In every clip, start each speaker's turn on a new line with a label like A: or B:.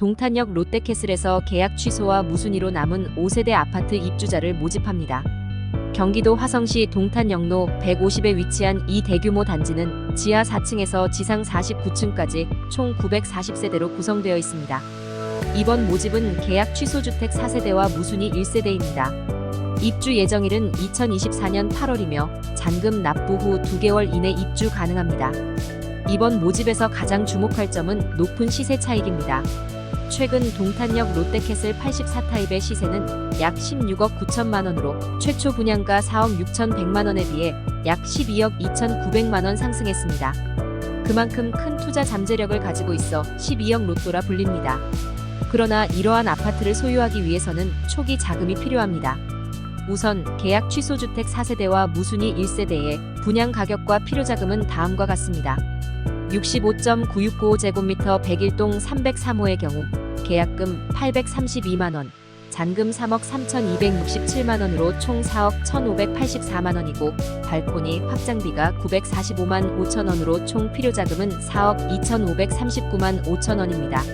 A: 동탄역 롯데캐슬에서 계약 취소와 무순위로 남은 5세대 아파트 입주자를 모집합니다. 경기도 화성시 동탄역로 150에 위치한 이 대규모 단지는 지하 4층에서 지상 49층까지 총 940세대로 구성되어 있습니다. 이번 모집은 계약 취소 주택 4세대와 무순위 1세대입니다. 입주 예정일은 2024년 8월이며 잔금 납부 후 2개월 이내 입주 가능합니다. 이번 모집에서 가장 주목할 점은 높은 시세 차익입니다. 최근 동탄역 롯데캐슬 84타입의 시세는 약 16억 9천만 원으로 최초 분양가 4억 6천100만 원에 비해 약 12억 2천9백만 원 상승했습니다. 그만큼 큰 투자 잠재력을 가지고 있어 12억 로또라 불립니다. 그러나 이러한 아파트를 소유하기 위해서는 초기 자금이 필요합니다. 우선 계약 취소 주택 4세대와 무순위 1세대의 분양 가격과 필요 자금은 다음과 같습니다. 65.9695제곱미터 101동 303호의 경우 계약금 832만 원, 잔금 3억 3,267만 원으로 총 4억 1,584만 원이고 발코니 확장비가 945만 5천 원으로 총 필요 자금은 4억 2,539만 5천 원입니다.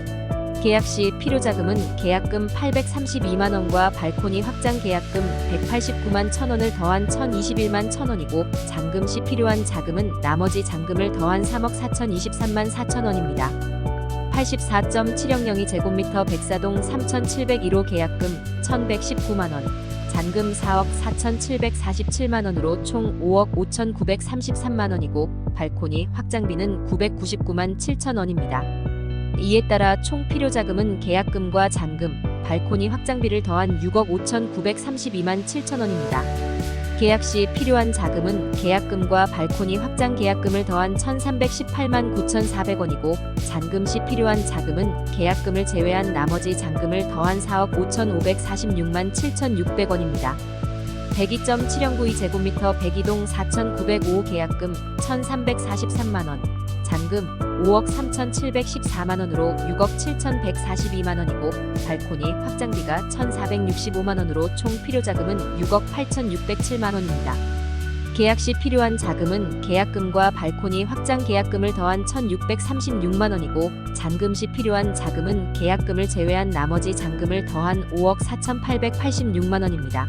A: 계약 시 필요 자금은 계약금 832만 원과 발코니 확장 계약금 189만 1천 원을 더한 1,021만 1천 원이고 잔금 시 필요한 자금은 나머지 잔금을 더한 3억 4,023만 4천 원입니다. 84.700 제곱미터 백사동 3,701호 계약금 1,119만 원, 잔금 4억 4,747만 원으로 총 5억 5,933만 원이고 발코니 확장비는 999만 7천 원입니다. 이에 따라 총 필요 자금은 계약금과 잔금, 발코니 확장비를 더한 6억 5,932만 7천 원입니다. 계약 시 필요한 자금은 계약금과 발코니 확장 계약금을 더한 1,318만 9,400원이고 잔금 시 필요한 자금은 계약금을 제외한 나머지 잔금을 더한 4억 5,546만 7,600원입니다. 102.709 제곱미터 102동 4,905 계약금 1,343만 원, 잔금 5억 3,714만 원으로 6억 7,142만 원이고 발코니 확장비가 1,465만 원으로 총 필요 자금은 6억 8,607만 원입니다. 계약 시 필요한 자금은 계약금과 발코니 확장 계약금을 더한 1,636만 원이고 잔금 시 필요한 자금은 계약금을 제외한 나머지 잔금을 더한 5억 4,886만 원입니다.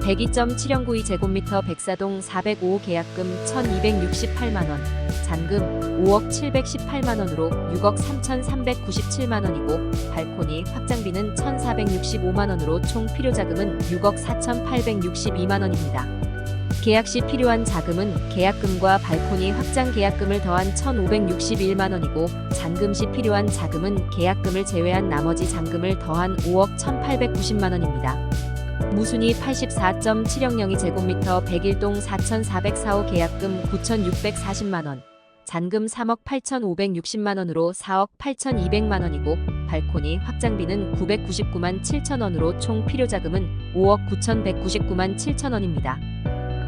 A: 102.709 제곱미터 백사동 405 계약금 1,268만 원, 잔금 5억 718만 원으로 6억 3,397만 원이고 발코니 확장비는 1,465만 원으로 총 필요 자금은 6억 4,862만 원입니다. 계약 시 필요한 자금은 계약금과 발코니 확장 계약금을 더한 1,561만 원이고 잔금 시 필요한 자금은 계약금을 제외한 나머지 잔금을 더한 5억 1,890만 원입니다. 무순위 84.700 제곱미터 101동 4,404호 계약금 9,640만 원, 잔금 3억 8,560만 원으로 4억 8,200만 원이고 발코니 확장비는 999만 7천 원으로 총 필요 자금은 5억 9,199만 7천 원입니다.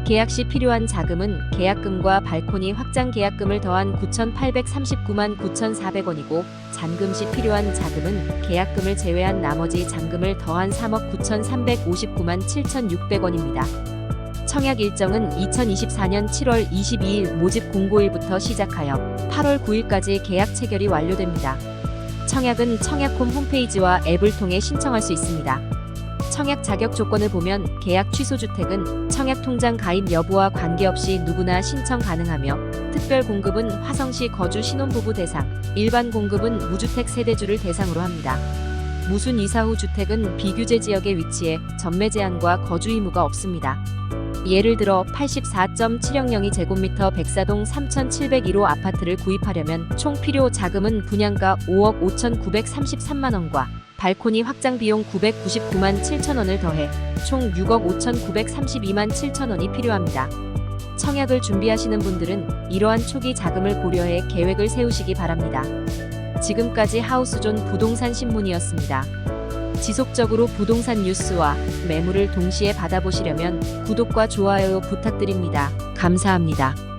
A: 계약 시 필요한 자금은 계약금과 발코니 확장 계약금을 더한 9,839만 9,400원이고 잔금 시 필요한 자금은 계약금을 제외한 나머지 잔금을 더한 3억 9,359만 7,600원입니다. 청약 일정은 2024년 7월 22일 모집 공고일부터 시작하여 8월 9일까지 계약 체결이 완료됩니다. 청약은 청약홈 홈페이지와 앱을 통해 신청할 수 있습니다. 청약 자격 조건을 보면 계약 취소 주택은 청약 통장 가입 여부와 관계없이 누구나 신청 가능하며 특별 공급은 화성시 거주 신혼부부 대상, 일반 공급은 무주택 세대주를 대상으로 합니다. 무순 이사 후 주택은 비규제 지역에 위치해 전매 제한과 거주 의무가 없습니다. 예를 들어 84.700 제곱미터 백사동 3,701호 아파트를 구입하려면 총 필요 자금은 분양가 5억 5,933만 원과 발코니 확장 비용 999만 7천 원을 더해 총 6억 5,932만 7천 원이 필요합니다. 청약을 준비하시는 분들은 이러한 초기 자금을 고려해 계획을 세우시기 바랍니다. 지금까지 하우스존 부동산 신문이었습니다. 지속적으로 부동산 뉴스와 매물을 동시에 받아보시려면 구독과 좋아요 부탁드립니다. 감사합니다.